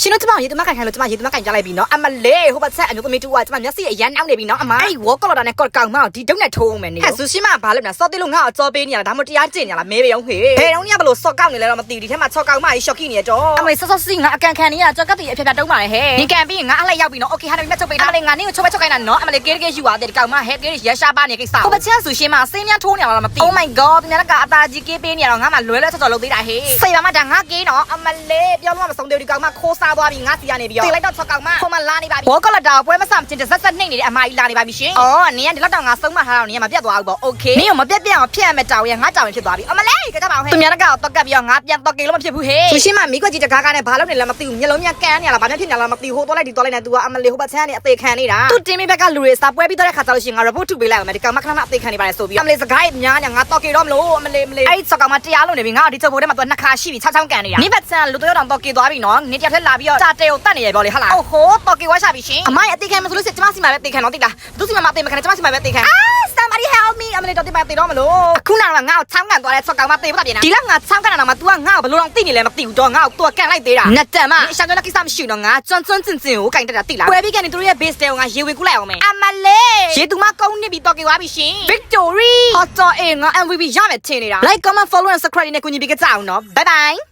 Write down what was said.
ရှင်တို့ကျမရေတမကန်ခိုင်လို့ကျမရေတမကန်ကြလိုက်ပြီနော်အမလေးဟိုဘက်ဆက်အမျိုးသမီးတူကကျမမျက်စိအရန်နောက်နေပြီနော်အမအဲ့ဒီဝေါ်ကလော်တာနဲ့ကော့ကောင်မဒီတုံးနဲ့ထိုးအောင်မယ်နေဟဲ့ဆူရှီမဘာလို့လဲစော်တေးလို့ငါ့အကြောပေးနေရတာဒါမှမဟုတ်တရားကျင့်နေရလားမဲပေအောင်ဟေးဘယ်တော့ညဘလို့စော့ကောက်နေလဲတော့မသိဘူးဒီထဲမှာချော့ကောင်မကြီးရှော့ကိနေရတော့အမလေးစောစောစီငါအကန်ခံနေရကြောက်ကပ်တီအဖြတ်ဖြတ်တုံးပါလေဟဲ့ဒီကန်ပြီးငါအလိုက်ရောက်ပြီနော်โอเคဟာတော့မြတ်ချုပ်ပေးတာအမလေးငါနင်းကိုချုပ်ပဲချုပ်ခိုင်းတာနော်အမလေးကေးကေးယူသွားတယ်ဒီကောင်မဟဲ့ကေးရရှာပါနေကိစ္စဟိုဘက်ချက်ဆူရှီမစင်းများထိုးနေရလားမသိ Oh my god ဒီနေ့ကအတာကြီးကေးပေးနေရတော့ငါမှလွဲလွဲချော့ချော့လုပ်သေးတာဟေးစိတ်ပါမဒါငါကေးနော်အမလေးပြောလို့မဆုံးသေးဘူးဒီကောင်မခိုးစား သွားပြီငါစီရနေပြီတေးလိုက်တော့ချော့ကောင်မဟိုမှာလာနေပါပြီဘောကလတာပွဲမဆမချင်းတစ်ဆက်ဆက်နှိမ့်နေတဲ့အမကြီးလာနေပါပြီရှင်အော်နင်ကဒီလောက်တော့ငါဆုံးမထားတော့နင်ကမပြတ်သွားဘူးပေါ့โอเคနင်ကမပြတ်ပြတ်အောင်ဖျက်ရမယ်တောင်းရငါတောင်းရင်ဖြစ်သွားပြီအမလေးကြကြပါအောင်ဟဲ့သူများကတော့တော့ကပ်ပြီးတော့ငါပြန်တော့ကေလို့မဖြစ်ဘူးဟေးသူရှင်းမမိခွက်ကြီးတကားကားနဲ့ဘာလို့နေလဲမသိဘူးမျက်လုံးများကန်းနေရလားဘာမှဖြစ်နေလားမသိဘူးဟိုတော့လိုက်ဒီတော့လိုက်နေ तू ကအမလေးဟိုဘက်ချမ်းနေအသေးခံနေတာသူတင်မိဘက်ကလူတွေစာပွဲပြီးတော့တဲ့ခါကျလို့ရှိရင်ငါ report ထုတ်ပေးလိုက်အောင်မယ်ဒီကောင်မခဏခဏအသေးခံနေပါတယ်ဆိုပြီးအမလေးစကားများညာငါတော့ကေတော့မလို့အမလေးမလေးအဲ့ဒီစကောင်မတရားလို့နေပြီငါဒီချုပ်ဖို့ထဲမှာ तू နှစ်ခါရှိပြီချောင်းချောင်းကန်နေတာနိဘက်ချမ်းလူတော့တော့ကေသွားပြီနော်နင်တယောက်ထက်လာ ပြီးတော့တာတဲကိုတတ်နေရပြောလေဟုတ်လားအိုးဟိုးတော့ကေဝါရှာပြီရှင်အမရဲ့အသေးခံမဆိုလို့ကျမစီမှာပဲအသေးခံတော့တိလားသူစီမှာမအသေးမခံကျမစီမှာပဲအသေးခံအာ somebody help me အမလေးတော့တိပါတေတော့မလို့အခုနောက်တော့ငါ့ကိုချောင်းကန်သွားတဲ့စကောင်မတေးပါပြန်ဒီလောက်ငါချောင်းကန်တာတော့မှ तू ကငါ့ကိုဘယ်လိုတော့သိနေလဲမသိဘူးတော့ငါ့ကို तू ကန်လိုက်သေးတာနတ်တမအရှာကြောကိစ္စမရှိတော့ငါကျွန်းကျွန်းကျင်ကျင်ကိုကင်တက်တာတိလားပွဲပြီးကနေသူတို့ရဲ့ base တဲကိုငါရေဝင်ကူးလိုက်အောင်မယ်အမလေးရေသူမကုန်းနေပြီတော့ကေသွားပြီရှင် victory hot dog အေးငါ MVP ရမယ်ထင်နေတာ like comment follow and subscribe နဲ့ကူညီပေးကြအောင်နော် bye bye